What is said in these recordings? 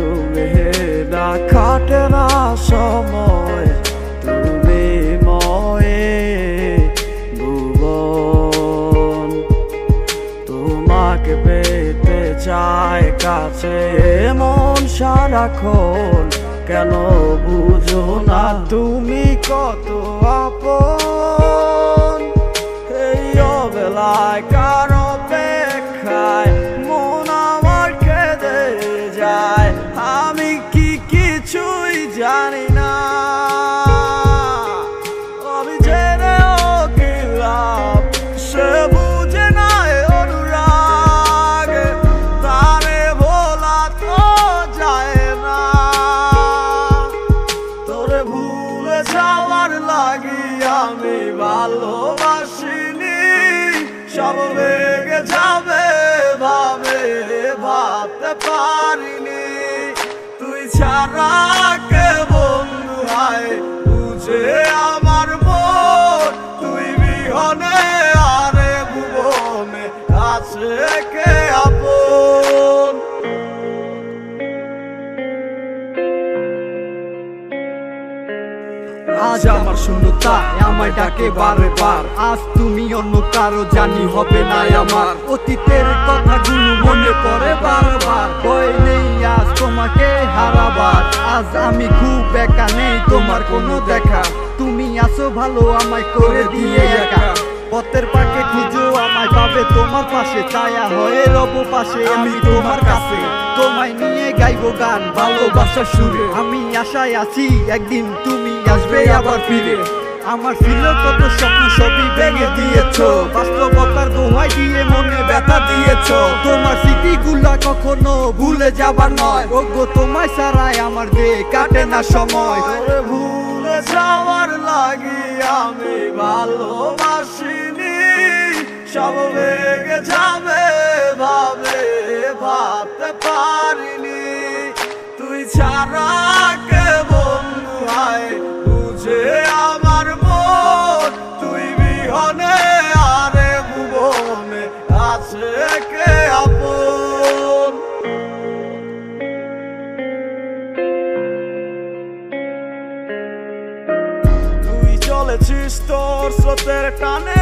তুমি না কাটে না সময় তুমি ময়ে ভুবন। তোমাকে পেতে চায় কাছে মন সারাক্ষণ, কেন বুঝো না তুমি কত আ আমি ভালোবাসিনি। সব বেগে যাবে ভাবে ভাবতে পারিনি। তুই ছাড়া কে বন্ধু হয় বুঝে আজ আমার শূন্যতা, আমায় ডাকে বারে বার আজ তুমি অন্য কারও জানি হবে না আমার। অতীতের কথাগুলো মনে পড়ে বারবার। ভয় নেই আজ তোমাকে হারাবার। আজ আমি খুব একা নেই, তোমার কোনো দেখা। তুমি আসো ভালো, আমায় করে দিয়ে একা। পথের পাকে খুঁজো, আমায় পাবে তোমার পাশে। ছায়া হয়ে রব পাশে, আমি তোমার কাছে। তোমায় নিয়ে গাইবো গান ভালোবাসা সুরে। আমি আশায় আছি একদিন তুমি আসবে আবার ফিরে। আমার ছিল কত স্বপ্ন, সবই ভেঙে দিয়েছ। বাস্তবতার দোহাই দিয়ে মনে ব্যথা দিয়েছ। তোমার স্মৃতিগুলা কখনো ভুলে যাবার নয়। ওগো তোমায় ছাড়াই আমার দে কাটে না সময়। ভুলে যাওয়ার লাগি আমি ভালোবাসিনি। সব ভেঙে যাবে তুই চলেছিস তোর স্রোতের টানে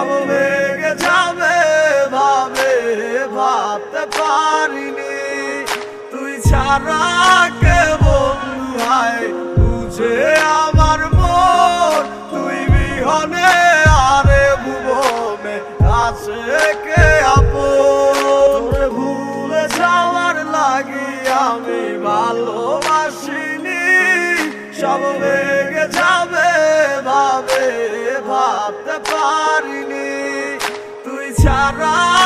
সব যাবে, ভাবে, ভাবতে পারিনি। তুই ছাড়া কে বন্ধু হয়, বুঝে আমার মন। তুই বিহনে আরে ভুবনে আছে কে আপন? ভুলে যাওয়ার লাগি আমি ভালোবাসিনি। সব ভেঙে পারিনি। তুই ছাড়া